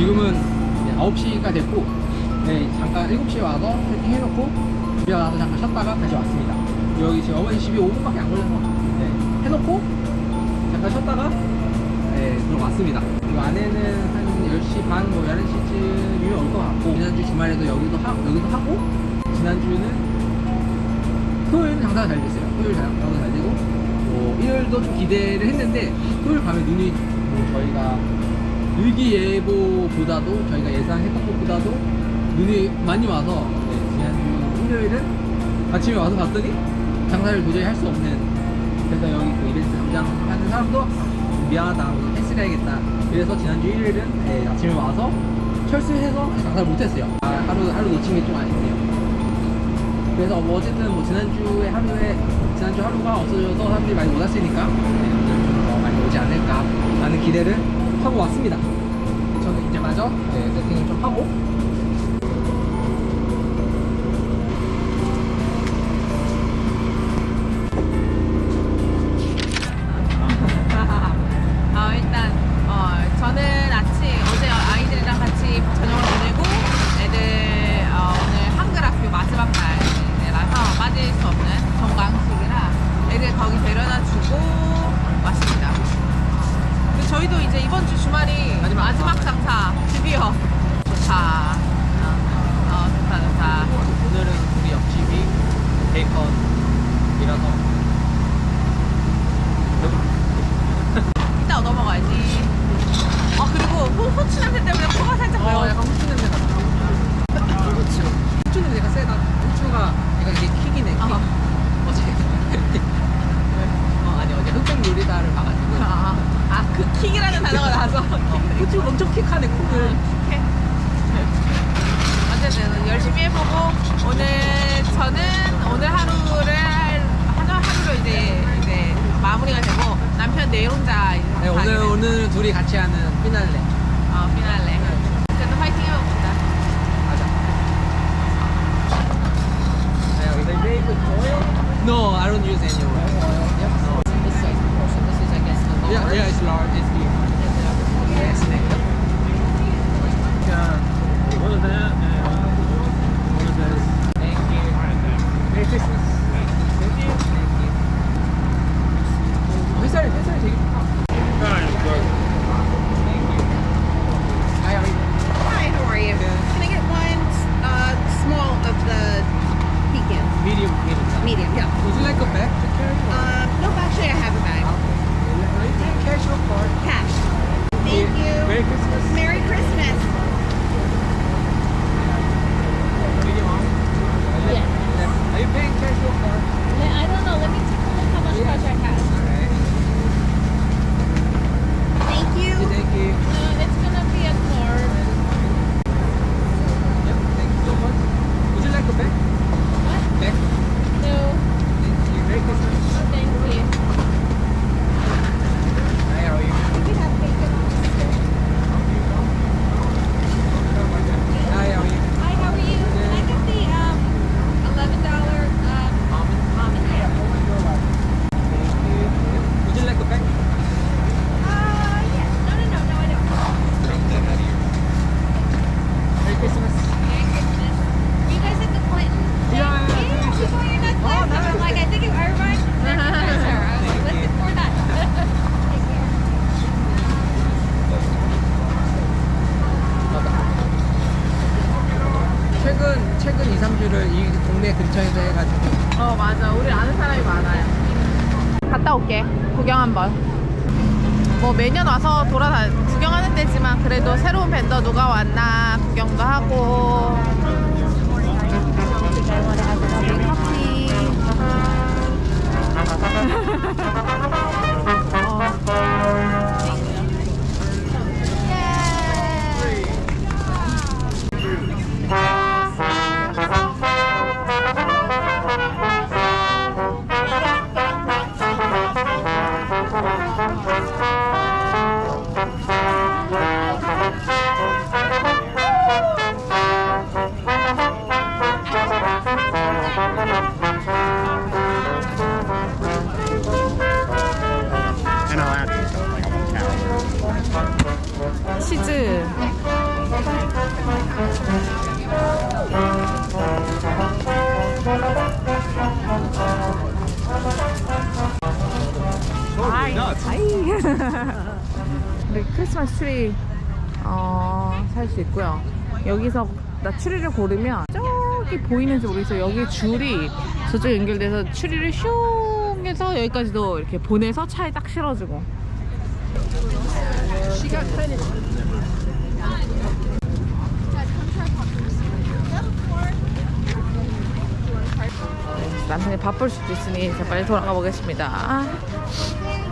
지금은 이제 9시가 됐고 네, 잠깐 7시에 와서 세팅 해놓고 집에 와서 잠깐 쉬었다가 다시 왔습니다. 여기 지금 어머니 집이 5분밖에 안 걸려서 네, 해놓고 잠깐 쉬었다가 네, 들어왔습니다. 그리고 안에는 한 10시 반, 뭐 11시쯤이면 올 것 같고 지난주 주말에도 여기도, 하, 여기도 하고 지난주는 토요일은 장사가 잘 됐어요. 토요일 장- 장사가 잘 되고 뭐 일요일도 좀 기대를 했는데 토요일 밤에 눈이 뭐 저희가 일기예보보다도 저희가 예상했던 것보다도 눈이 많이 와서 네, 지난주 일요일은 아침에 와서 봤더니 장사를 도저히 할 수 없는 그래서 여기 그 이벤트 담당하는 사람도 미안하다 캔슬 해야겠다. 그래서 지난주 일요일은 네, 아침에 와서 철수해서 장사를 못했어요. 아, 하루 하루 놓친 게 좀 아쉽네요. 그래서 뭐 어쨌든 뭐 지난주에 하루에 지난주 하루가 없어져서 사람들이 많이 못 왔으니까 네, 오늘 좀더 많이 오지 않을까 라는 기대를 하고 왔습니다. 저는 이제 마저 네, 세팅을 좀 하고 이제 이번 주 주말이 마지막 장사 드디어 좋다. 어, 어 좋다 좋다. 오늘은 우리 옆집이 베이컨이라서 이따 넘어가야지. 아 그리고 호, 호추 냄새 때문에 코가 살짝 어, 매워요. 약간 후추 냄새 나다 후추 후추 냄새가 세다 후추가 약간 이게 킥이네 킥 아. 어제 어 아니 어제 흑백 요리사를 봐가지고 아, 아, 그 킥이라는 단어가 나와서. 어, 후추 엄청 킥하네 콕을 킥. 어쨌든 열심히 해보고 오늘 저는 오늘 하루를 할- 하루 하루로 이제 이제 마무리가 되고 남편 내 혼자 이제 네, 가게 오늘 됐어요. 오늘 둘이 같이 하는 피날레 어 피날레. 어쨌든 파이팅 해봅시다. 가자 네, 여기서 oil? No, I don't use any oil. No. This size portion, this is I guess the lower. Yeah, yeah, it's large, it's 주를 이 동네 근처에서 해가지고. 어 맞아. 우리 아는 사람이 많아요. 갔다 올게. 구경 한번. 뭐 매년 와서 돌아다 구경하는 데지만 그래도 새로운 밴더 누가 왔나 구경도 하고 네, 크리스마스 트리 어, 살 수 있고요. 여기서 나 추리를 고르면 저기 보이는지 모르겠어요. 여기 줄이 저쪽 연결돼서 추리를 슝 해서 여기까지도 이렇게 보내서 차에 딱 실어주고. 남편이 바쁠 수도 있으니 빨리 돌아가 보겠습니다.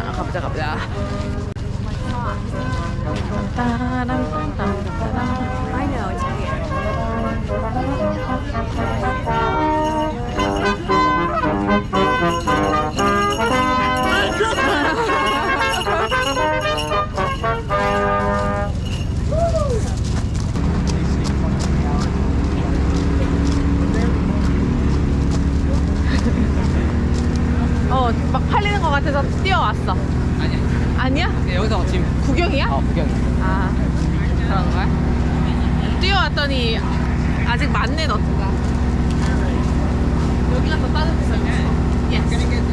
아, 가보자, 가보자. I know, 아니야? 그냥 여기서 지금 구경이야? 어 구경이야. 아, 그런 거야? 뛰어왔더니 아직 많네 너트가. 여기가 더 따뜻해서 있어. Yes.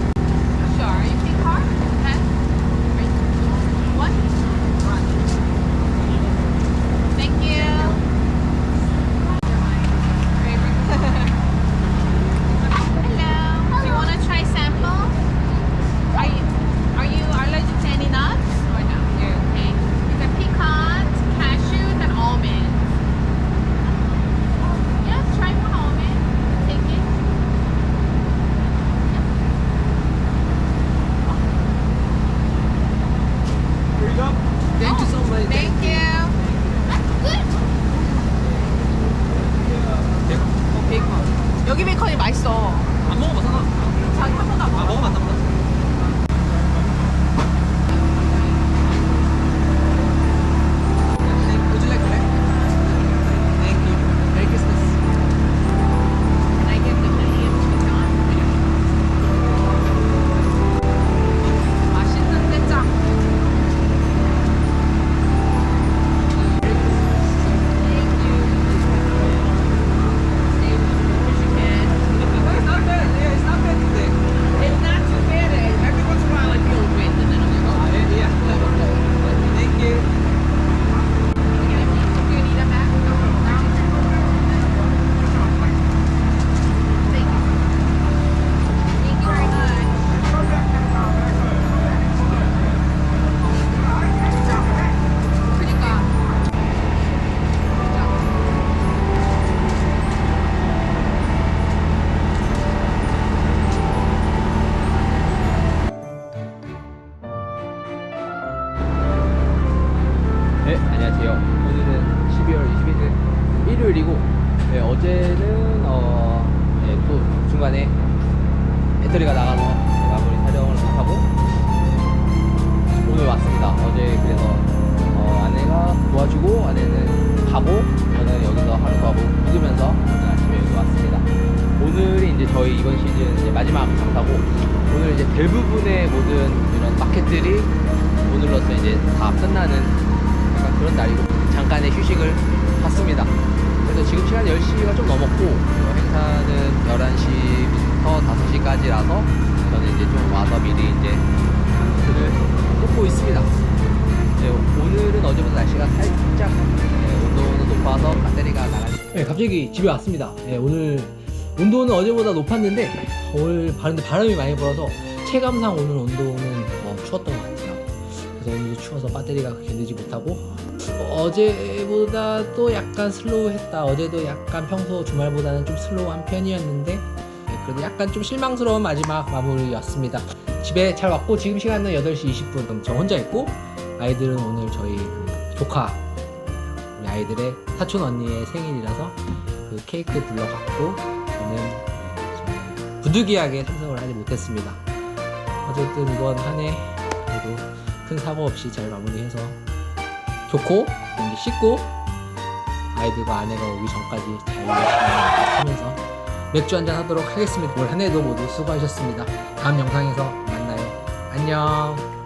다 끝나는 약간 그런 날이고 잠깐의 휴식을 갖습니다. 그래서 지금 시간 10시가 좀 넘었고 어, 행사는 11시부터 5시까지라서 저는 이제 좀 와서 미리 이제 장소를 뽑고 있습니다. 네, 오늘은 어제보다 날씨가 살짝 네, 온도는 높아서 배터리가 나갈 네, 갑자기 집에 왔습니다. 네, 오늘 온도는 어제보다 높았는데 오늘 바람이 많이 불어서 체감상 오늘 온도는 어, 추웠던 것 같아요. 오늘 추워서 배터리가 견디지 못하고 어제보다 또 약간 슬로우했다. 어제도 약간 평소 주말보다는 좀 슬로우한 편이었는데 네, 그래도 약간 좀 실망스러운 마지막 마무리였습니다. 집에 잘 왔고 지금 시간은 8시 20분. 저 혼자 있고 아이들은 오늘 저희 그 조카 우리 아이들의 사촌 언니의 생일이라서 그 케이크 불러갔고 저는 부득이하게 참석을 하지 못했습니다. 어쨌든 이번 한 해 그래도 큰 사고 없이 잘 마무리해서 좋고 이제 씻고 아이들과 아내가 오기 전까지 잘 하면서 맥주 한잔 하도록 하겠습니다. 올 한 해도 모두 수고하셨습니다. 다음 영상에서 만나요. 안녕.